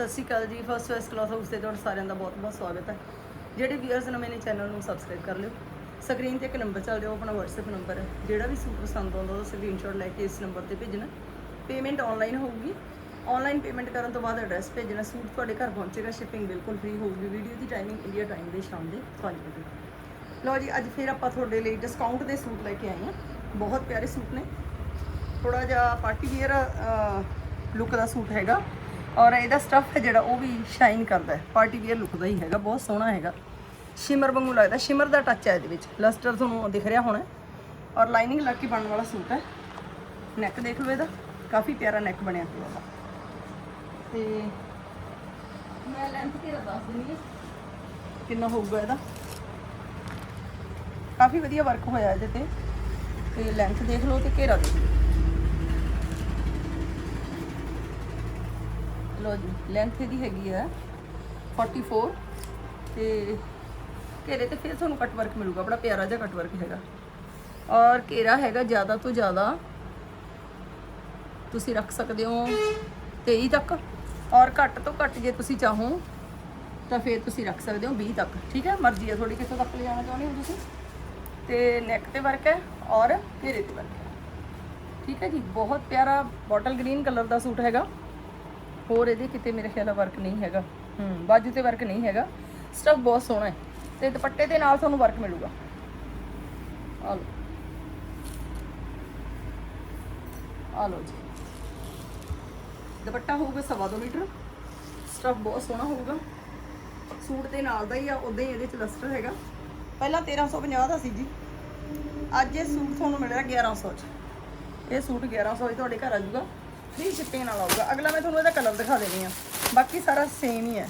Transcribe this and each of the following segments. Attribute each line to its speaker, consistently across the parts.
Speaker 1: ਸਤਿ ਸ਼੍ਰੀ ਅਕਾਲ ਜੀ। First ਫੈਸ class house ਤੇ ਤੁਹਾਡਾ ਸਾਰਿਆਂ ਦਾ ਬਹੁਤ-ਬਹੁਤ ਸਵਾਗਤ ਹੈ। ਜਿਹੜੇ ਵੀਅਰਸ ਨਵੇਂ ਨੇ ਚੈਨਲ ਨੂੰ ਸਬਸਕ੍ਰਾਈਬ ਕਰ ਲਿਓ। ਸਕਰੀਨ ਤੇ ਇੱਕ ਨੰਬਰ ਚੱਲ ਰਿਹਾ, ਉਹ ਆਪਣਾ WhatsApp ਨੰਬਰ ਹੈ। ਜਿਹੜਾ ਵੀ ਸੂਟ ਪਸੰਦ ਆਉਂਦਾ, ਉਹਦਾ ਸਕਰੀਨਸ਼ਾਟ ਲੈ ਕੇ ਇਸ ਨੰਬਰ ਤੇ ਭੇਜਣਾ। ਪੇਮੈਂਟ ਆਨਲਾਈਨ ਹੋਊਗੀ। ਆਨਲਾਈਨ ਪੇਮੈਂਟ ਕਰਨ ਤੋਂ ਬਾਅਦ ਐਡਰੈਸ ਭੇਜਣਾ। ਸੂਟ ਤੁਹਾਡੇ ਘਰ ਪਹੁੰਚੇਗਾ ਸ਼ਿਪਿੰਗ ਬਿਲਕੁਲ ਫ੍ਰੀ ਹੋਊਗੀ। ਵੀਡੀਓ ਦੀ ਟਾਈਮਿੰਗ ਇੰਡੀਆ ਟਾਈਮ ਦੇ ਸ਼ਾਮ ਦੇ 5 ਵਜੇ। ਲਓ ਜੀ, ਅੱਜ ਫਿਰ ਆਪਾਂ ਤੁਹਾਡੇ ਲਈ ਡਿਸਕਾਊਂਟ ਦੇ ਸੂਟ ਲੈ ਕੇ ਆਏ ਹਾਂ। ਬਹੁਤ ਪਿਆਰੇ ਸੂਟ ਨੇ। ਥੋੜਾ ਜਿਹਾ ਪਾਰਟੀ ਵੇਅਰ ਲੁੱਕ ਦਾ ਸੂਟ ਹੈਗਾ। ਔਰ ਇਹਦਾ ਸਟੱਫ ਹੈ ਜਿਹੜਾ ਉਹ ਵੀ ਸ਼ਾਈਨ ਕਰਦਾ ਹੈ। ਪਾਰਟੀ ਵੇਅਰ ਲੁੱਕ ਦਾ ਹੀ ਹੈਗਾ, ਬਹੁਤ ਸੋਹਣਾ ਹੈਗਾ। ਸ਼ਿਮਰ ਵਾਂਗੂ ਲੱਗਦਾ ਸ਼ਿਮਰ ਦਾ ਟੱਚ ਹੈ ਇਹਦੇ ਵਿੱਚ। ਲਸਟਰ ਤੁਹਾਨੂੰ ਦਿਖ ਰਿਹਾ ਹੋਣਾ ਔਰ ਲਾਈਨਿੰਗ ਲੱਗ ਕੇ ਬਣਨ ਵਾਲਾ ਸੂਟ ਹੈ। ਨੈਕ ਦੇਖ ਲਓ ਇਹਦਾ। ਕਾਫੀ ਪਿਆਰਾ ਨੈਕ ਬਣਿਆ ਹੋਇਆ ਇਹਦਾ। ਤੇ ਮੈਂ ਲੈਂਥ ਤੇਰਾ ਦੱਸ ਦਿੰਦੀ ਹਾਂ। ਕਿੰਨਾ ਹੋਊਗਾ ਇਹਦਾ? ਕਾਫੀ ਵਧੀਆ ਵਰਕ ਹੋਇਆ ਇਹਦੇ ਤੇ। ਤੇ ਲੈਂਥ ਦੇਖ ਲਓ ਤੇ ਘੇਰਾ ਦੇਖ ਲਓ। ਲੋ ਜੀ ਲੈਂਥ ਇਹਦੀ ਹੈਗੀ ਆ 44 ਤੇ ਘੇਰੇ ਤੇ ਫਿਰ ਤੁਹਾਨੂੰ ਕੱਟ ਵਰਕ ਮਿਲੂਗਾ, ਬੜਾ ਪਿਆਰਾ ਜਿਹਾ ਕੱਟ ਵਰਕ ਹੈਗਾ। ਔਰ ਘੇਰਾ ਹੈਗਾ ਜ਼ਿਆਦਾ ਤੋਂ ਜ਼ਿਆਦਾ ਤੁਸੀਂ ਰੱਖ ਸਕਦੇ ਹੋ 23 ਤੱਕ, ਔਰ ਘੱਟ ਤੋਂ ਘੱਟ ਜੇ ਤੁਸੀਂ ਚਾਹੋ ਤਾਂ ਫਿਰ ਤੁਸੀਂ ਰੱਖ ਸਕਦੇ ਹੋ 20 ਤੱਕ, ਠੀਕ ਹੈ? ਮਰਜ਼ੀ ਹੈ ਤੁਹਾਡੀ ਕਿਸੇ ਤੱਕ ਲੈ ਜਾਣਾ ਚਾਹੁੰਦੇ ਹੋ ਤੁਸੀਂ। ਤੇ ਨੈਕ ਤੇ ਵਰਕ ਹੈ ਔਰ ਘੇਰੇ ਤੇ ਵਰਕ ਹੈ। ਠੀਕ ਹੈ ਜੀ, ਬਹੁਤ ਪਿਆਰਾ ਬੋਟਲ ਗ੍ਰੀਨ ਕਲਰ ਦਾ ਸੂਟ ਹੈਗਾ। ਹੋਰ ਇਹਦੇ ਕਿਤੇ ਮੇਰੇ ਖਿਆਲ ਵਰਕ ਨਹੀਂ ਹੈਗਾ। ਹੂੰ, ਬਾਜੂ ਤੇ ਵਰਕ ਨਹੀਂ ਹੈਗਾ। ਸਟਫ ਬਹੁਤ ਸੋਹਣਾ ਹੈ ਤੇ ਦੁਪੱਟੇ ਦੇ ਨਾਲ ਤੁਹਾਨੂੰ ਵਰਕ ਮਿਲੂਗਾ। ਆ ਲਓ। ਆ ਲਓ ਜੀ। ਦੁਪੱਟਾ ਹੋਊਗਾ ਸਵਾ ਦੋ ਮੀਟਰ ਸਟਫ ਬਹੁਤ ਸੋਹਣਾ ਹੋਊਗਾ। ਸੂਟ ਦੇ ਨਾਲ ਦਾ ਹੀ ਆ ਉਦਾਂ ਹੀ ਇਹਦੇ ਚ ਲਸਟਰ ਹੈਗਾ। ਪਹਿਲਾਂ 1350 ਦਾ ਸੀ ਜੀ। ਅੱਜ ਇਹ ਸੂਟ ਤੁਹਾਨੂੰ ਮਿਲ ਰਿਹਾ 1100 ਚ। ਇਹ ਸੂਟ 1100 ਚ ਤੁਹਾਡੇ ਘਰ ਆ ਜਾਊਗਾ। ਫ੍ਰੀ ਸ਼ਿਪਿੰਗ ਨਾਲ ਆਊਗਾ ਅਗਲਾ ਮੈਂ ਤੁਹਾਨੂੰ ਇਹਦਾ ਕਲਰ ਦਿਖਾ ਦੇਣੀ ਆ। ਬਾਕੀ ਸਾਰਾ ਸੇਮ ਹੀ ਹੈ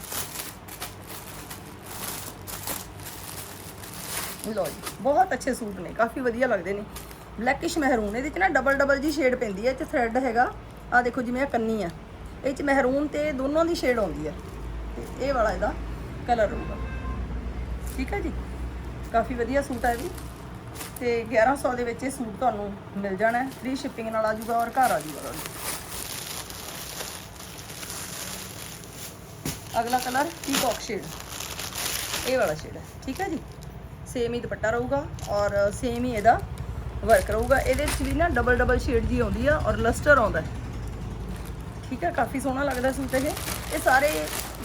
Speaker 1: ਲੋ ਜੀ, ਬਹੁਤ ਅੱਛੇ ਸੂਟ ਨੇ, ਕਾਫੀ ਵਧੀਆ ਲੱਗਦੇ ਨੇ। ਬਲੈਕਿਸ਼ ਮਹਿਰੂਨ ਇਹਦੇ ਚ ਨਾ ਡਬਲ ਡਬਲ ਜੀ ਸ਼ੇਡ ਪੈਂਦੀ ਹੈ ਇਹ ਚ ਥ੍ਰੈਡ ਹੈਗਾ। ਆ ਦੇਖੋ ਜਿਵੇਂ ਇਹ ਕੰਨੀ ਆ। ਇਹ ਚ ਮਹਿਰੂਨ ਤੇ ਦੋਨੋਂ ਦੀ ਸ਼ੇਡ ਆਉਂਦੀ ਹੈ ਤੇ ਇਹ ਵਾਲਾ ਇਹਦਾ ਕਲਰ ਹੋਊਗਾ। ਠੀਕ ਹੈ ਜੀ? ਕਾਫੀ ਵਧੀਆ ਸੂਟ ਹੈ ਇਹ ਵੀ। ਤੇ 1100 ਦੇ ਵਿੱਚ ਇਹ ਸੂਟ ਤੁਹਾਨੂੰ ਮਿਲ ਜਾਣਾ। ਹੈ ਫ੍ਰੀ ਸ਼ਿਪਿੰਗ ਨਾਲ ਆ ਜਾਊਗਾ ਔਰ ਘਰ ਆ ਜਾਊਗਾ ਅਗਲਾ ਕਲਰ ਪੀਕੌਕ ਸ਼ੇਡ ਇਹ ਵਾਲਾ ਸ਼ੇਡ ਹੈ, ਠੀਕ ਹੈ ਜੀ? ਸੇਮ ਹੀ ਦੁਪੱਟਾ ਰਹੂਗਾ ਔਰ ਸੇਮ ਹੀ ਇਹਦਾ ਵਰਕ ਰਹੂਗਾ। ਇਹਦੇ ਵਿੱਚ ਵੀ ਨਾ ਡਬਲ ਡਬਲ ਸ਼ੇਡ ਜੀ ਆਉਂਦੀ ਆ ਔਰ ਲਸਟਰ ਆਉਂਦਾ ਠੀਕ ਹੈ, ਕਾਫੀ ਸੋਹਣਾ ਲੱਗਦਾ ਸੂਟ ਇਹ। ਇਹ ਸਾਰੇ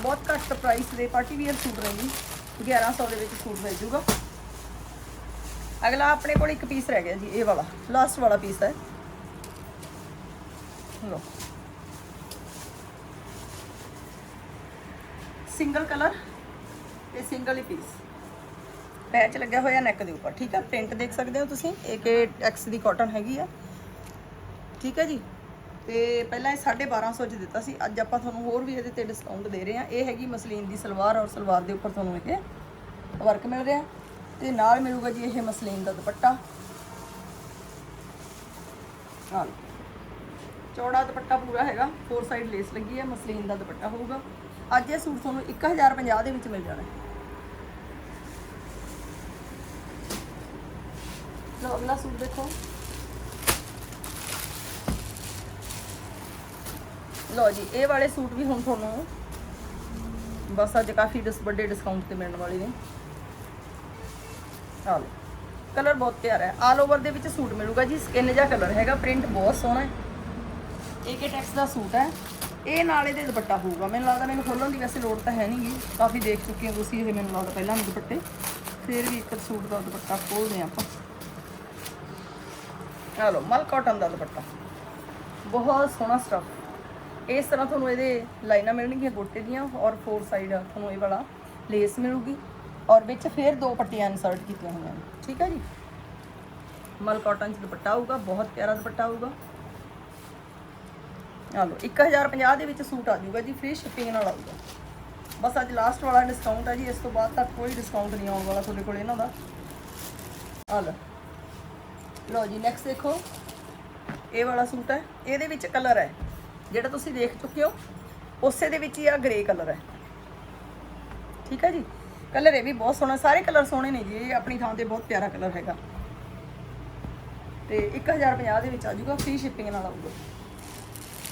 Speaker 1: ਬਹੁਤ ਘੱਟ ਪ੍ਰਾਈਸ ਦੇ ਪਾਰਟੀ ਵੀਅਰ ਸੂਟ ਨੇ ਜੀ। 1100 ਦੇ ਵਿੱਚ ਸੂਟ ਮਿਲ ਜੂਗਾ। ਅਗਲਾ ਆਪਣੇ ਕੋਲ ਇੱਕ ਪੀਸ ਰਹਿ ਗਿਆ ਜੀ, ਇਹ ਵਾਲਾ। ਲਾਸਟ ਵਾਲਾ ਪੀਸ ਹੈ। ਲੋ ਸਿੰਗਲ ਕਲਰ ਤੇ ਸਿੰਗਲ ਹੀ ਪੀਸ ਪੈਚ ਲੱਗਿਆ ਹੋਇਆ ਨੈਕ ਦੇ ਉੱਪਰ, ਠੀਕ ਆ? ਪ੍ਰਿੰਟ ਦੇਖ ਸਕਦੇ ਹੋ ਤੁਸੀਂ AK X ਦੀ ਕਾਟਨ ਹੈਗੀ ਆ। ਠੀਕ ਹੈ ਜੀ? ਤੇ ਪਹਿਲਾਂ ਇਹ 1250 ਚ ਦਿੱਤਾ ਸੀ, ਅੱਜ ਆਪਾਂ ਤੁਹਾਨੂੰ ਹੋਰ ਵੀ ਇਹਦੇ ਤੇ ਡਿਸਕਾਊਂਟ ਦੇ ਰਹੇ ਹਾਂ। ਇਹ ਹੈਗੀ ਮਸਲੀਨ ਦੀ ਸਲਵਾਰ ਔਰ ਸਲਵਾਰ ਦੇ ਉੱਪਰ ਤੁਹਾਨੂੰ ਇਹ ਵਰਕ ਮਿਲ ਰਿਹਾ। ਤੇ ਨਾਲ ਮਿਲੂਗਾ ਜੀ ਇਹ ਮਸਲੀਨ ਦਾ ਦੁਪੱਟਾ। ਹਾਂ। ਚੌੜਾ ਦੁਪੱਟਾ ਪੂਰਾ ਹੈਗਾ ਫੋਰ ਸਾਈਡ ਲੇਸ ਲੱਗੀ ਹੈ ਮਸਲੀਨ ਦਾ ਦੁਪੱਟਾ ਹੋਊਗਾ। ਅੱਜ ਇਹ ਸੂਟ ਤੁਹਾਨੂੰ 1050 ਦੇ ਵਿੱਚ ਮਿਲ ਜਾਣਾ। ਹੈ ਲਓ, ਅਗਲਾ ਸੂਟ ਦੇਖੋ। ਲਓ ਜੀ, ਇਹ ਵਾਲੇ ਸੂਟ ਵੀ ਹੁਣ ਤੁਹਾਨੂੰ ਬਸ ਅੱਜ ਕਾਫੀ ਡਿਸ, ਵੱਡੇ ਡਿਸਕਾਊਂਟ ਤੇ ਮਿਲਣ ਵਾਲੇ ਨੇ। ਆ ਲਓ ਕਲਰ ਬਹੁਤ ਪਿਆਰਾ ਹੈ। ਆਲ ਓਵਰ ਦੇ ਵਿੱਚ ਸੂਟ ਮਿਲੂਗਾ ਜੀ। ਸਕਿਨ ਜਿਹਾ ਕਲਰ ਹੈਗਾ ਪ੍ਰਿੰਟ ਬਹੁਤ ਸੋਹਣਾ ਹੈ। ਏਕੇ ਟੈਕਸ ਦਾ ਸੂਟ ਹੈ। ਇਹ ਨਾਲ ਇਹਦੇ ਦੁਪੱਟਾ ਹੋਊਗਾ। ਮੈਨੂੰ ਲੱਗਦਾ ਮੈਨੂੰ ਖੋਲਣ ਦੀ ਵੈਸੇ ਲੋੜ ਤਾਂ ਹੈ ਨਹੀਂਗੀ ਕਾਫੀ ਦੇਖ ਚੁੱਕੇ ਹੋ ਤੁਸੀਂ, ਇਹ ਮੈਨੂੰ ਲੱਗਦਾ ਪਹਿਲਾਂ ਵੀ ਦੁਪੱਟੇ। ਫਿਰ ਵੀ ਇੱਕ ਸੂਟ ਦਾ ਦੁਪੱਟਾ ਖੋਲਦੇ ਹਾਂ ਆਪਾਂ। ਆ ਲਓ, ਮਲ ਕਾਟਨ ਦਾ ਦੁਪੱਟਾ। ਬਹੁਤ ਸੋਹਣਾ ਸਟਫ ਇਸ ਤਰ੍ਹਾਂ ਤੁਹਾਨੂੰ ਇਹਦੇ ਲਾਈਨਾਂ ਮਿਲਣਗੀਆਂ ਗੋਟੇ ਦੀਆਂ ਔਰ ਫੋਰ ਸਾਈਡ ਤੁਹਾਨੂੰ ਇਹ ਵਾਲਾ ਲੇਸ ਮਿਲੂਗੀ। ਔਰ ਵਿੱਚ ਫਿਰ ਦੋ ਪੱਟੀਆਂ ਇਨਸਰਟ ਕੀਤੀਆਂ ਹੋਈਆਂ ਨੇ। ਠੀਕ ਹੈ ਜੀ? ਮਲ ਕਾਟਨ ਚ ਦੁਪੱਟਾ ਆਊਗਾ, ਬਹੁਤ ਪਿਆਰਾ ਦੁਪੱਟਾ ਆਊਗਾ। ਆ ਲਓ 1050 ਦੇ ਵਿੱਚ ਸੂਟ ਆ ਜਾਊਗਾ ਜੀ ਫ੍ਰੀ ਸ਼ਿਪਿੰਗ ਨਾਲ ਆਊਗਾ। ਬਸ ਅੱਜ ਲਾਸਟ ਵਾਲਾ ਡਿਸਕਾਊਂਟ ਹੈ ਜੀ, ਇਸ ਤੋਂ ਬਾਅਦ ਤੱਕ ਕੋਈ ਡਿਸਕਾਊਂਟ ਨਹੀਂ ਆਉਣ ਵਾਲਾ ਤੁਹਾਡੇ ਕੋਲ ਇਹਨਾਂ ਦਾ। ਆ ਲਓ। ਲਓ ਜੀ ਨੈਕਸਟ ਦੇਖੋ। ਇਹ ਵਾਲਾ ਸੂਟ ਹੈ, ਇਹਦੇ ਵਿੱਚ ਕਲਰ ਹੈ। ਜਿਹੜਾ ਤੁਸੀਂ ਦੇਖ ਚੁੱਕੇ ਹੋ, ਉਸੇ ਦੇ ਵਿੱਚ ਹੀ ਆ ਗ੍ਰੇ ਕਲਰ ਹੈ। ਠੀਕ ਹੈ ਜੀ? ਕਲਰ ਇਹ ਵੀ ਬਹੁਤ ਸੋਹਣਾ, ਸਾਰੇ ਕਲਰ ਸੋਹਣੇ ਨੇ ਜੀ, ਇਹ ਆਪਣੀ ਥਾਂ ਤੇ ਬਹੁਤ ਪਿਆਰਾ ਕਲਰ ਹੈਗਾ। ਤੇ 1050 ਦੇ ਵਿੱਚ ਆ ਜਾਊਗਾ ਫ੍ਰੀ ਸ਼ਿਪਿੰਗ ਨਾਲ ਆਊਗਾ।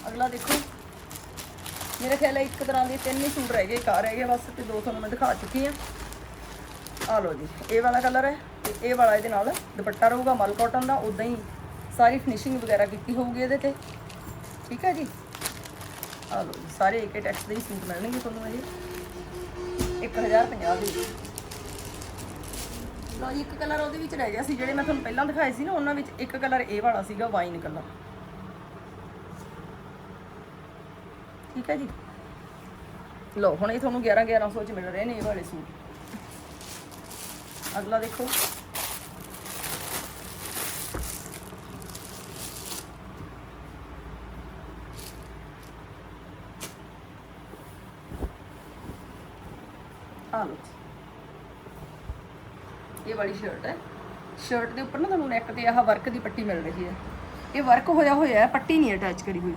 Speaker 1: ਅਗਲਾ ਦੇਖੋ। ਮੇਰੇ ਖਿਆਲ ਹੈ ਇੱਕ ਤਰ੍ਹਾਂ ਦੇ ਤਿੰਨ ਹੀ ਸੂਟ ਰਹਿ ਗਏ ਕਾਰ ਰਹਿ ਗਏ ਬਸ ਤੇ ਦੋ ਤੁਹਾਨੂੰ ਮੈਂ ਦਿਖਾ ਚੁੱਕੀ ਆ ਆ ਲਓ ਜੀ, ਇਹ ਵਾਲਾ ਕਲਰ ਹੈ ਤੇ ਇਹ ਵਾਲਾ ਇਹਦੇ ਨਾਲ ਦੁਪੱਟਾ ਰਹੂਗਾ, ਮਲ ਕਾਟਨ ਦਾ ਉਦਾਂ ਹੀ ਸਾਰੀ ਫਿਨਿਸ਼ਿੰਗ ਵਗੈਰਾ ਕੀਤੀ ਹੋਊਗੀ ਇਹਦੇ ਤੇ। ਠੀਕ ਹੈ ਜੀ? ਆ ਲਓ ਜੀ, ਸਾਰੇ ਏਕੇ ਟੈਕਸ ਦੇ ਹੀ ਸੂਟ ਮਿਲਣਗੇ ਤੁਹਾਨੂੰ ਇਹ। 1050 ਦੇ। ਵਿੱਚ ਲਓ ਇੱਕ ਕਲਰ ਉਹਦੇ ਵਿੱਚ ਰਹਿ ਗਿਆ ਸੀ, ਜਿਹੜੇ ਮੈਂ ਤੁਹਾਨੂੰ ਪਹਿਲਾਂ ਦਿਖਾਏ ਸੀ ਨਾ, ਉਹਨਾਂ ਵਿੱਚ ਇੱਕ ਕਲਰ ਇਹ ਵਾਲਾ ਸੀਗਾ ਵਾਈਨ ਕਲਰ ਠੀਕ ਹੈ ਜੀ। ਲਓ, ਹੁਣ ਇਹ ਤੁਹਾਨੂੰ 11 1100 ਚ ਮਿਲ ਰਹੇ ਨੇ ਇਹ ਵਾਲੇ ਸੂਟ। ਅਗਲਾ ਦੇਖੋ। ਆ ਲਓ ਜੀ। ਇਹ ਵਾਲੀ ਸ਼ਰਟ ਹੈ। ਸ਼ਰਟ ਦੇ ਉੱਪਰ ਨਾ ਤੁਹਾਨੂੰ ਨੈਕ ਤੇ ਆਹ ਵਰਕ ਦੀ ਪੱਟੀ ਮਿਲ ਰਹੀ ਹੈ। ਇਹ ਵਰਕ ਹੋਇਆ ਹੋਇਆ ਹੈ, ਪੱਟੀ ਨਹੀਂ ਅਟੈਚ ਕਰੀ ਹੋਈ।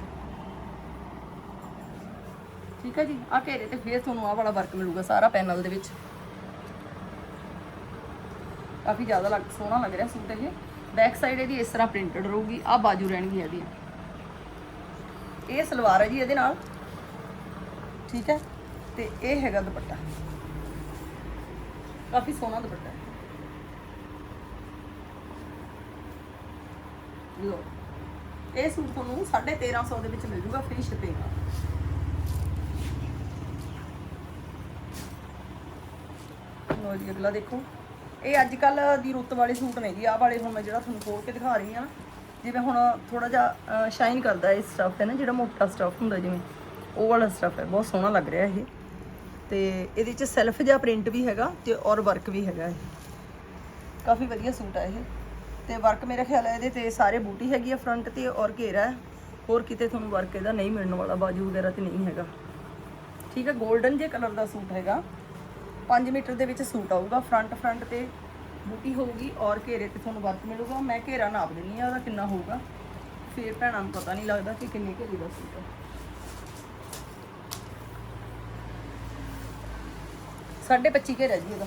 Speaker 1: ਠੀਕ ਹੈ ਜੀ? ਆ ਘੇਰੇ ਤੇ ਫੇਰ ਤੁਹਾਨੂੰ ਆਹ ਵਾਲਾ ਵਰਕ ਮਿਲੂਗਾ ਸਾਰਾ ਪੈਨਲ ਦੇ ਵਿੱਚ। ਕਾਫੀ ਜ਼ਿਆਦਾ ਲੱਗ ਸੋਹਣਾ ਲੱਗ ਰਿਹਾ ਸੂਟ ਇਹ। ਬੈਕ ਸਾਈਡ ਇਹਦੀ ਇਸ ਤਰ੍ਹਾਂ ਪ੍ਰਿੰਟਡ ਰਹੂਗੀ ਆ ਬਾਜੂ ਰਹਿਣਗੀਆਂ ਇਹਦੀ। ਇਹ ਸਲਵਾਰ ਹੈ ਜੀ ਇਹਦੇ ਨਾਲ। ਠੀਕ ਹੈ? ਤੇ ਇਹ ਹੈਗਾ ਦੁਪੱਟਾ। ਕਾਫੀ ਸੋਹਣਾ ਦੁਪੱਟਾ ਹੈ। ਲੋ ਇਹ ਸੂਟ ਤੁਹਾਨੂੰ 1350 ਦੇ ਵਿੱਚ ਮਿਲ ਜੂਗਾ ਫ੍ਰੀ ਸ਼ਿਪਿੰਗ ਨਾਲ ਲੋ ਜੀ ਅਗਲਾ ਦੇਖੋ। ਇਹ ਅੱਜ ਕੱਲ ਦੀ ਰੁੱਤ ਵਾਲੇ ਸੂਟ ਨੇ ਜੀ, ਆਹ ਵਾਲੇ ਹੁਣ ਮੈਂ ਜਿਹੜਾ ਤੁਹਾਨੂੰ ਖੋਲ ਕੇ ਦਿਖਾ ਰਹੀ ਹਾਂ, ਜਿਵੇਂ ਹੁਣ ਥੋੜਾ ਜਿਹਾ ਸ਼ਾਈਨ ਕਰਦਾ ਇਹ ਸਟਫ ਹੈ ਨਾ, ਜਿਹੜਾ ਮੋਟਾ ਸਟਫ ਹੁੰਦਾ ਜਿਵੇਂ, ਉਹ ਵਾਲਾ ਸਟਫ ਹੈ, ਬਹੁਤ ਸੋਹਣਾ ਲੱਗ ਰਿਹਾ ਇਹ। ਤੇ ਇਹਦੇ ਚ ਸੈਲਫ ਜਿਹਾ ਪ੍ਰਿੰਟ ਵੀ ਹੈਗਾ ਤੇ ਔਰ ਵਰਕ ਵੀ ਹੈਗਾ ਇਹ। ਕਾਫੀ ਵਧੀਆ ਸੂਟ ਹੈ ਇਹ। ਤੇ ਵਰਕ ਮੇਰੇ ਖਿਆਲ ਹੈ ਇਹਦੇ ਤੇ ਸਾਰੇ ਬੂਟੀ ਹੈਗੀ ਆ ਫਰੰਟ ਤੇ ਔਰ ਘੇਰਾ ਹੋਰ ਕਿਤੇ ਤੁਹਾਨੂੰ ਵਰਕ ਇਹਦਾ ਨਹੀਂ ਮਿਲਣ ਵਾਲਾ, ਬਾਜੂ ਵਗੈਰਾ ਤੇ ਨਹੀਂ ਹੈਗਾ। ਠੀਕ ਹੈ 골ਡਨ ਜੇ ਕਲਰ ਦਾ ਸੂਟ ਹੈਗਾ। 5 ਮੀਟਰ ਦੇ ਵਿੱਚ ਸੂਟ ਆਊਗਾ ਫਰੰਟ ਫਰੰਟ ਤੇ ਬੂਟੀ ਹੋਊਗੀ ਔਰ ਘੇਰੇ ਤੇ ਤੁਹਾਨੂੰ ਵਰਕ ਮਿਲੂਗਾ। ਮੈਂ ਘੇਰਾ ਨਾਪ ਦਿੰਨੀ ਆ, ਉਹਦਾ ਕਿੰਨਾ ਹੋਊਗਾ। ਫੇਰ ਭੈਣਾਂ ਨੂੰ ਪਤਾ ਨਹੀਂ ਲੱਗਦਾ ਕਿ ਕਿੰਨੇ ਘੇਰੇ ਦਾ ਸੂਟ ਹੈ ਸਾਢੇ 25 ਘੇਰਾ ਜੀ ਇਹਦਾ।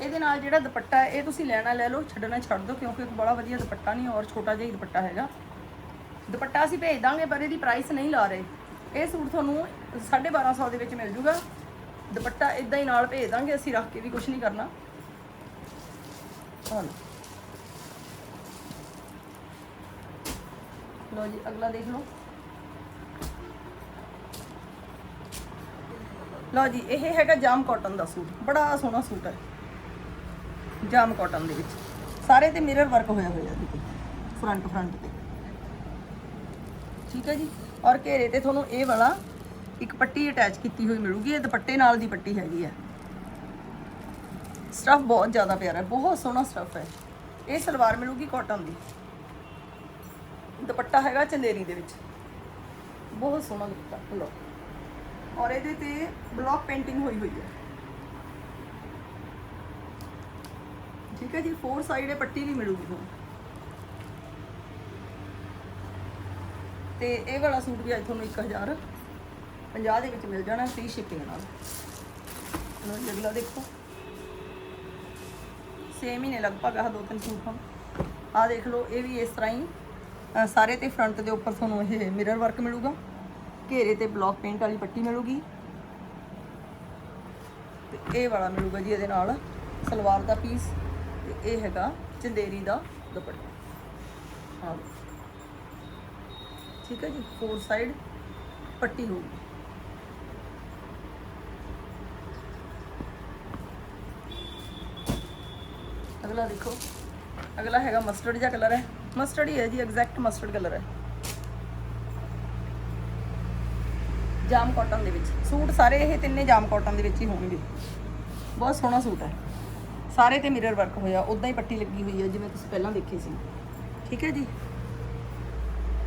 Speaker 1: ਇਹਦੇ ਨਾਲ ਜਿਹੜਾ ਦੁਪੱਟਾ ਹੈ, ਇਹ ਤੁਸੀਂ ਲੈਣਾ ਲੈ ਲਓ, ਛੱਡਣਾ ਛੱਡ ਦਿਓ, ਕਿਉਂਕਿ ਇੱਕ ਬੜਾ ਵਧੀਆ ਦੁਪੱਟਾ ਨਹੀਂ, ਔਰ ਛੋਟਾ ਜਿਹਾ ਹੀ ਦੁਪੱਟਾ ਹੈਗਾ। ਦੁਪੱਟਾ ਅਸੀਂ ਭੇਜ ਦਾਂਗੇ, ਪਰ ਇਹਦੀ ਪ੍ਰਾਈਸ ਨਹੀਂ ਲਾ ਰਹੇ। ਇਹ ਸੂਟ ਤੁਹਾਨੂੰ 1250 ਦੇ ਵਿੱਚ ਮਿਲ ਜੂਗਾ। ਦੁਪੱਟਾ ਇਦਾਂ ਹੀ ਨਾਲ ਭੇਜ ਦਾਂਗੇ, ਅਸੀਂ ਰੱਖ ਕੇ ਵੀ ਕੁਝ ਨਹੀਂ ਕਰਨਾ। ਹਾਂ। ਲੋ ਜੀ, ਅਗਲਾ ਦੇਖ ਲਓ। ਲਓ ਜੀ, ਇਹ ਹੈਗਾ ਜਾਮ ਕਾਟਨ ਦਾ ਸੂਟ। ਬੜਾ ਸੋਹਣਾ ਸੂਟ ਹੈ। ਜਾਮ ਕਾਟਨ ਦੇ ਵਿੱਚ। ਸਾਰੇ ਤੇ ਮਿਰਰ ਵਰਕ ਹੋਇਆ ਹੋਇਆ ਜੀ ਫਰੰਟ ਫਰੰਟ ਤੇ। ਠੀਕ ਹੈ ਜੀ? ਔਰ ਘੇਰੇ ਤੇ ਤੁਹਾਨੂੰ ਇਹ ਵਾਲਾ ਇੱਕ ਪੱਟੀ ਅਟੈਚ ਕੀਤੀ ਹੋਈ ਮਿਲੂਗੀ, ਇਹ ਦੁਪੱਟੇ ਨਾਲ ਦੀ ਪੱਟੀ ਹੈਗੀ ਹੈ ਸਟਫ ਬਹੁਤ ਜ਼ਿਆਦਾ ਪਿਆਰਾ ਹੈ, ਬਹੁਤ ਸੋਹਣਾ ਸਟਫ ਹੈ। ਇਹ ਸਲਵਾਰ ਮਿਲੂਗੀ ਕਾਟਨ ਦੀ। ਦੁਪੱਟਾ ਹੈਗਾ ਚੰਦੇਰੀ ਦੇ ਵਿੱਚ। ਬਹੁਤ ਸੋਹਣਾ ਦੁਪੱਟਾ, ਲਓ। ਔਰ ਇਹਦੇ ਤੇ ਬਲੌਕ ਪੇਂਟਿੰਗ ਹੋਈ ਹੋਈ ਹੈ। ਠੀਕ ਹੈ ਜੀ ਫੋਰ ਸਾਈਡ ਇਹ ਪੱਟੀ ਵੀ ਮਿਲੂਗੀ ਤੁਹਾਨੂੰ ਤੇ ਇਹ ਵਾਲਾ ਸੂਟ ਵੀ ਅੱਜ ਤੁਹਾਨੂੰ 1000 50 ਦੇ ਵਿੱਚ ਮਿਲ ਜਾਣਾ ਫ੍ਰੀ ਸ਼ਿਪਿੰਗ ਨਾਲ। ਲਓ ਅਗਲਾ ਦੇਖੋ। ਸੇਮ ਹੀ ਨੇ ਲਗਭਗ ਆਹ ਦੋ ਤਿੰਨ ਸੂਟਾਂ ਆਹ ਦੇਖ ਲਓ, ਇਹ ਵੀ ਇਸ ਤਰ੍ਹਾਂ ਹੀ ਸਾਰੇ ਤੇ ਫਰੰਟ ਦੇ ਉੱਪਰ ਤੁਹਾਨੂੰ ਇਹ ਮਿਰਰ ਵਰਕ ਮਿਲੂਗਾ। ਘੇਰੇ ਤੇ ਬਲੌਕ ਪੇਂਟ ਵਾਲੀ ਪੱਟੀ ਮਿਲੂਗੀ। ਤੇ ਇਹ ਵਾਲਾ ਮਿਲੂਗਾ ਜੀ ਇਹਦੇ ਨਾਲ, ਸਲਵਾਰ ਦਾ ਪੀਸ ਤੇ ਇਹ ਹੈਗਾ ਚੰਦੇਰੀ ਦਾ ਦੁਪੱਟਾ। ਹਾਂ ਠੀਕ ਹੈ ਜੀ ਫੋਰ ਸਾਈਡ ਪੱਟੀ ਹੋਊਗੀ। ਅਗਲਾ ਦੇਖੋ। ਅਗਲਾ ਹੈਗਾ ਮਸਟਰਡ ਜਿਹਾ ਕਲਰ ਹੈ। ਮਸਟਰਡ ਹੀ ਹੈ ਜੀ ਐਗਜ਼ੈਕਟ ਮਸਟਰਡ ਕਲਰ ਹੈ। ਜਾਮ ਕਾਟਨ ਦੇ ਵਿੱਚ। ਸੂਟ ਸਾਰੇ ਇਹ ਤਿੰਨੇ ਜਾਮ ਕਾਟਨ ਦੇ ਵਿੱਚ ਹੀ ਹੋਣਗੇ। ਬਹੁਤ ਸੋਹਣਾ ਸੂਟ ਹੈ। ਸਾਰੇ ਤੇ ਮਿਰਰ ਵਰਕ ਹੋਇਆ। ਉਦਾਂ ਹੀ ਪੱਟੀ ਲੱਗੀ ਹੋਈ ਹੈ, ਜਿਵੇਂ ਤੁਸੀਂ ਪਹਿਲਾਂ ਦੇਖੀ ਸੀ। ਠੀਕ ਹੈ ਜੀ?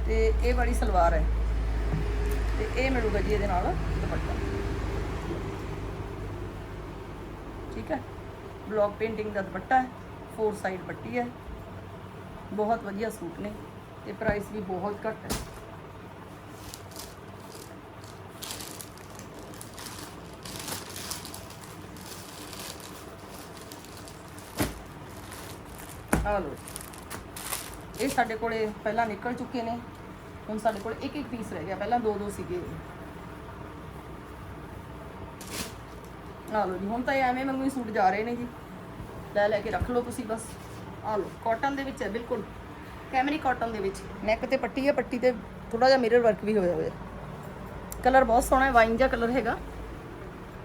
Speaker 1: ਤੇ ਇਹ ਵਾਲੀ ਸਲਵਾਰ ਹੈ। ਤੇ ਇਹ ਮਿਲੂਗਾ ਜੀ ਇਹਦੇ ਨਾਲ ਦੁਪੱਟਾ। ਠੀਕ ਹੈ? ਬਲੌਕ ਪੇਂਟਿੰਗ ਦਾ ਦੁਪੱਟਾ ਹੈ। ਫੋਰ ਸਾਈਡ ਪੱਟੀ ਹੈ। ਬਹੁਤ ਵਧੀਆ ਸੂਟ ਨੇ ਤੇ ਪ੍ਰਾਈਸ ਵੀ ਬਹੁਤ ਘੱਟ ਹੈ। ਆ ਲਓ ਇਹ ਸਾਡੇ ਕੋਲੇ ਪਹਿਲਾਂ ਨਿਕਲ ਚੁੱਕੇ ਨੇ। ਹੁਣ ਸਾਡੇ ਕੋਲ ਇੱਕ ਇੱਕ ਪੀਸ ਰਹਿ ਗਿਆ। ਪਹਿਲਾਂ ਦੋ ਦੋ ਸੀਗੇ ਆ ਲਓ ਜੀ, ਹੁਣ ਤਾਂ ਐਵੇਂ ਵਾਂਗੂ ਹੀ ਸੂਟ ਜਾ ਰਹੇ ਨੇ ਜੀ। ਲੈ ਲੈ ਕੇ ਰੱਖ ਲਓ ਤੁਸੀਂ ਬਸ। ਆ ਲਓ ਕਾਟਨ ਦੇ ਵਿੱਚ ਹੈ ਬਿਲਕੁਲ। ਕੈਮਰੀ ਕਾਟਨ ਦੇ ਵਿੱਚ। ਨੈਕ ਤੇ ਪੱਟੀ ਹੈ ਪੱਟੀ ਤੇ ਥੋੜਾ ਜਿਹਾ ਮਿਰਰ ਵਰਕ ਵੀ ਹੋਇਆ ਹੋਇਆ। ਕਲਰ ਬਹੁਤ ਸੋਹਣਾ ਹੈ ਵਾਈਨ ਜਿਹਾ ਕਲਰ ਹੈਗਾ।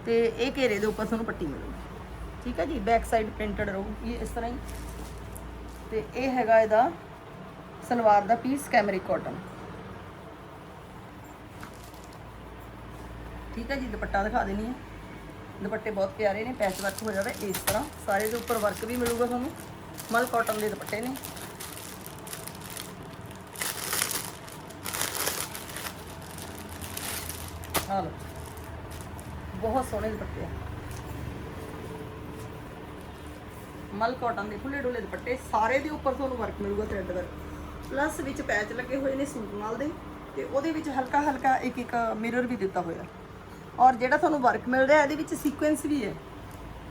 Speaker 1: ਤੇ ਇਹ ਘੇਰੇ ਦੇ ਉੱਪਰ ਤੁਹਾਨੂੰ ਪੱਟੀ ਮਿਲੂਗੀ। ਠੀਕ ਹੈ ਜੀ ਬੈਕ ਸਾਈਡ ਪ੍ਰਿੰਟਡ ਰਹੂਗੀ ਇਸ ਤਰ੍ਹਾਂ ਹੀ। ਤੇ ਇਹ ਹੈਗਾ ਇਹਦਾ ਸਲਵਾਰ ਦਾ ਪੀਸ ਕੈਮਰਿਕ ਕਾਟਨ ਠੀਕ ਹੈ ਜੀ ਦੁਪੱਟਾ ਦਿਖਾ ਦੇਣੀ ਹੈ। ਦੁਪੱਟੇ ਬਹੁਤ ਪਿਆਰੇ ਨੇ ਪੈਚ ਵਰਕ ਹੋ ਜਾਵੇ ਇਸ ਤਰ੍ਹਾਂ। ਸਾਰੇ ਦੇ ਉੱਪਰ ਵਰਕ ਵੀ ਮਿਲੂਗਾ ਤੁਹਾਨੂੰ। ਮਲ ਕਾਟਨ ਦੇ ਦੁਪੱਟੇ ਨੇ। ਆ ਲਓ। ਬਹੁਤ ਸੋਹਣੇ ਦੁਪੱਟੇ ਆ। ਮਲ ਕਾਟਨ ਦੇ ਖੁੱਲੇ ਡੁੱਲੇ ਦੁਪੱਟੇ, ਸਾਰੇ ਦੇ ਉੱਪਰ ਤੁਹਾਨੂੰ ਵਰਕ ਮਿਲੂਗਾ ਥ੍ਰੈਡ ਵਰਕ ਪਲੱਸ ਵਿੱਚ ਪੈਚ ਲੱਗੇ ਹੋਏ ਨੇ ਸੂਟ ਨਾਲ ਦੇ, ਤੇ ਉਹਦੇ ਵਿੱਚ ਹਲਕਾ ਹਲਕਾ ਇੱਕ ਇੱਕ ਮਿਰਰ ਵੀ ਦਿੱਤਾ ਹੋਇਆ। ਔਰ ਜਿਹੜਾ ਤੁਹਾਨੂੰ ਵਰਕ ਮਿਲ ਰਿਹਾ ਇਹਦੇ ਵਿੱਚ ਸੀਕੁਐਂਸ ਵੀ ਹੈ।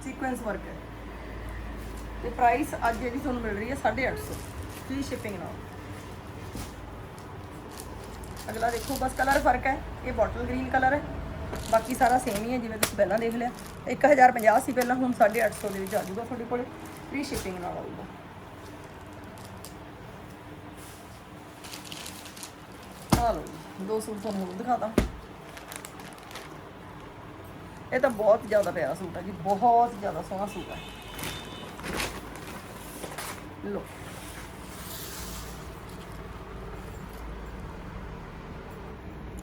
Speaker 1: ਸੀਕੁਐਂਸ ਵਰਕ ਹੈ। ਤੇ ਪ੍ਰਾਈਸ ਅੱਜ ਜਿਹੜੀ ਤੁਹਾਨੂੰ ਮਿਲ ਰਹੀ ਹੈ 850 ਫ੍ਰੀ ਸ਼ਿਪਿੰਗ ਨਾਲ। ਅਗਲਾ ਦੇਖੋ ਬਸ ਕਲਰ ਫ਼ਰਕ ਹੈ। ਇਹ ਬੋਟਲ ਗ੍ਰੀਨ ਕਲਰ ਹੈ। ਬਾਕੀ ਸਾਰਾ ਸੇਮ ਹੀ ਹੈ ਜਿਵੇਂ ਤੁਸੀਂ ਪਹਿਲਾਂ ਦੇਖ ਲਿਆ। 1050 ਸੀ ਪਹਿਲਾਂ ਹੁਣ 850 ਦੇ ਵਿੱਚ ਆ ਜਾਊਗਾ ਤੁਹਾਡੇ ਕੋਲੇ। ਫ੍ਰੀ ਸ਼ਿਪਿੰਗ ਨਾਲ ਆਊਗਾ। ਆ ਲਓ ਜੀ, ਦੋ ਸੂਟ ਤੁਹਾਨੂੰ ਹੋਰ ਦਿਖਾਤਾ ਇਹ ਤਾਂ ਬਹੁਤ ਜ਼ਿਆਦਾ ਪਿਆਰਾ ਸੂਟ ਹੈ ਜੀ, ਬਹੁਤ ਜ਼ਿਆਦਾ ਸੋਹਣਾ ਸੂਟ ਹੈ ਲੋ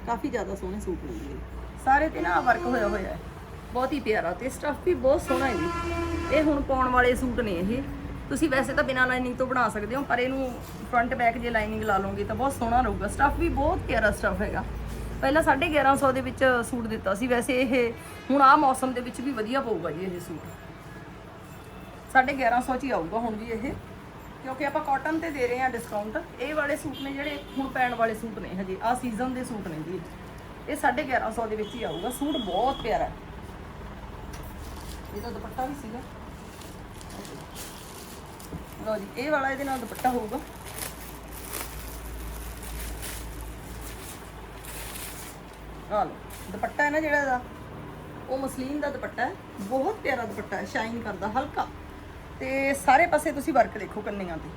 Speaker 1: ਕਾਫੀ ਜ਼ਿਆਦਾ ਸੋਹਣੇ ਸੂਟ ਨੇ ਜੀ। ਸਾਰੇ ਤੇ ਨਾ ਵਰਕ ਹੋਇਆ ਹੋਇਆ ਹੈ। ਬਹੁਤ ਹੀ ਪਿਆਰਾ ਤੇ ਸਟਫ ਵੀ ਬਹੁਤ ਸੋਹਣਾ ਹੈ ਜੀ। ਇਹ ਹੁਣ ਪਾਉਣ ਵਾਲੇ ਸੂਟ ਨੇ ਇਹ। ਤੁਸੀਂ ਵੈਸੇ ਤਾਂ ਬਿਨਾਂ ਲਾਈਨਿੰਗ ਤੋਂ ਬਣਾ ਸਕਦੇ ਹੋ, ਪਰ ਇਹਨੂੰ ਫਰੰਟ ਬੈਕ ਜੇ ਲਾਈਨਿੰਗ ਲਾ ਲਓਗੇ ਤਾਂ ਬਹੁਤ ਸੋਹਣਾ ਰਹੂਗਾ। ਸਟਫ ਵੀ ਬਹੁਤ ਪਿਆਰਾ ਸਟਫ ਹੈਗਾ। ਪਹਿਲਾਂ 1150 ਦੇ ਵਿੱਚ ਸੂਟ ਦਿੱਤਾ ਸੀ, ਵੈਸੇ ਇਹ ਹੁਣ ਆਹ ਮੌਸਮ ਦੇ ਵਿੱਚ ਵੀ ਵਧੀਆ ਪਊਗਾ ਜੀ ਇਹ ਸੂਟ। 1150 ਚ ਹੀ ਆਊਗਾ ਹੁਣ ਵੀ ਇਹ, ਕਿਉਂਕਿ ਆਪਾਂ ਕਾਟਨ ਤੇ ਦੇ ਰਹੇ ਹਾਂ ਡਿਸਕਾਊਂਟ ਇਹ ਵਾਲੇ ਸੂਟ ਨੇ ਜਿਹੜੇ ਹੁਣ ਪੈਣ ਵਾਲੇ ਸੂਟ ਨੇ ਹਜੇ, ਆਹ ਸੀਜ਼ਨ ਦੇ ਸੂਟ ਨੇ ਜੀ। ਇਹ 1150 ਦੇ ਵਿੱਚ ਹੀ ਆਊਗਾ, ਸੂਟ ਬਹੁਤ ਪਿਆਰਾ ਹੈ। ਇਹਦਾ ਦੁਪੱਟਾ ਵੀ ਸੀਗਾ। ਲਓ ਜੀ, ਇਹ ਵਾਲਾ ਇਹਦੇ ਨਾਲ ਦੁਪੱਟਾ ਹੋਊਗਾ। ਆ ਲਓ। ਦੁਪੱਟਾ ਹੈ ਨਾ ਜਿਹੜਾ ਇਹਦਾ? ਉਹ ਮਸਲੀਨ ਦਾ ਦੁਪੱਟਾ ਹੈ। ਬਹੁਤ ਪਿਆਰਾ ਦੁਪੱਟਾ ਹੈ ਸ਼ਾਈਨ ਕਰਦਾ, ਹਲਕਾ। ਤੇ ਸਾਰੇ ਪਾਸੇ ਤੁਸੀਂ ਵਰਕ ਦੇਖੋ ਕੰਨੀਆਂ ਤੇ।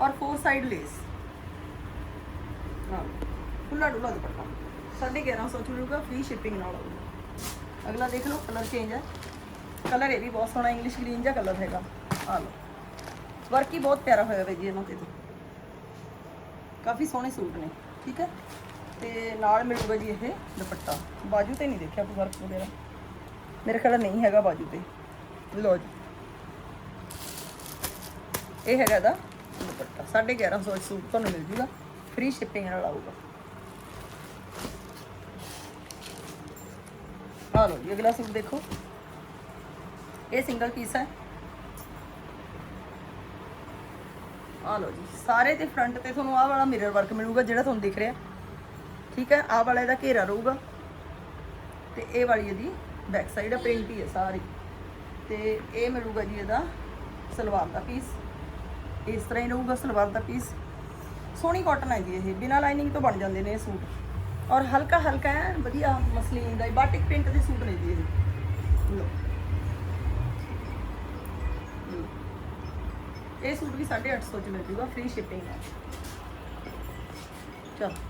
Speaker 1: ਔਰ ਫੋਰ ਸਾਈਡ ਲੇਸ ਹਾਂ ਖੁੱਲਾ ਡੁੱਲਾ ਦੁਪੱਟਾ। 1150 ਚ ਮਿਲੂਗਾ ਫ੍ਰੀ ਸ਼ਿਪਿੰਗ ਨਾਲ ਆਊਗਾ। ਅਗਲਾ ਦੇਖ ਲਓ ਕਲਰ ਚੇਂਜ ਹੈ। ਕਲਰ ਇਹ ਵੀ ਬਹੁਤ ਸੋਹਣਾ ਇੰਗਲਿਸ਼ ਗ੍ਰੀਨ ਜਿਹਾ ਕਲਰ ਹੈਗਾ। ਆ ਲਓ। ਵਰਕ ਹੀ ਬਹੁਤ ਪਿਆਰਾ ਹੋਇਆ ਹੋਇਆ ਜੀ ਇਹਨਾਂ ਤੇ। ਕਾਫੀ ਸੋਹਣੇ ਸੂਟ ਨੇ, ਠੀਕ ਹੈ? ਤੇ ਨਾਲ ਮਿਲੂਗਾ ਜੀ ਇਹ ਦੁਪੱਟਾ। ਬਾਜੂ ਤੇ ਨਹੀਂ ਦੇਖਿਆ ਕੋਈ ਵਰਕ ਵਗੈਰਾ। ਮੇਰੇ ਖਿਆਲ ਨਹੀਂ ਹੈਗਾ ਬਾਜੂ ਤੇ। ਲਓ ਜੀ। ਇਹ ਹੈਗਾ ਇਹਦਾ ਦੁਪੱਟਾ। 1150 ਚ ਸੂਟ ਤੁਹਾਨੂੰ ਮਿਲ ਜੂਗਾ। ਫ੍ਰੀ ਸ਼ਿਪਿੰਗ ਨਾਲ ਆਊਗਾ। ਆ ਲਓ ਜੀ, ਅਗਲਾ ਸੂਟ ਦੇਖੋ। ਇਹ ਸਿੰਗਲ ਪੀਸ ਹੈ। ਆ ਲਓ ਜੀ। ਸਾਰੇ ਤੇ ਫਰੰਟ ਤੇ ਤੁਹਾਨੂੰ ਆਹ ਵਾਲਾ ਮਿਰਰ ਵਰਕ ਮਿਲੂਗਾ ਜਿਹੜਾ ਤੁਹਾਨੂੰ ਦਿਖ ਰਿਹਾ। ਠੀਕ ਹੈ? ਆਹ ਵਾਲਾ ਇਹਦਾ ਘੇਰਾ ਰਹੂਗਾ। ਤੇ ਇਹ ਵਾਲੀ ਇਹਦੀ ਬੈਕ ਸਾਈਡ ਹੈ ਪ੍ਰਿੰਟ ਹੀ ਹੈ ਸਾਰੀ। ਤੇ ਇਹ ਮਿਲੂਗਾ ਜੀ ਇਹਦਾ ਸਲਵਾਰ ਦਾ ਪੀਸ ਇਸ ਤਰ੍ਹਾਂ ਹੀ ਰਹੂਗਾ ਸਲਵਾਰ ਦਾ ਪੀਸ ਸੋਹਣੀ ਕਾਟਨ ਹੈ ਜੀ ਇਹ। ਬਿਨਾਂ ਲਾਈਨਿੰਗ ਤੋਂ ਬਣ ਜਾਂਦੇ ਨੇ ਇਹ ਸੂਟ। ਔਰ ਹਲਕਾ ਹਲਕਾ ਹੈ ਵਧੀਆ ਮਸਲੀਨ ਦਾ ਬਾਟਿਕ ਪ੍ਰਿੰਟ ਦੇ ਸੂਟ ਨੇ ਜੀ ਇਹ। ਲਓ। ਲਓ। ਇਹ ਸੂਟ ਵੀ 850 ਚ ਮਿਲ ਜੂਗਾ ਫ੍ਰੀ ਸ਼ਿਪਿੰਗ ਹੈ ਚਲੋ।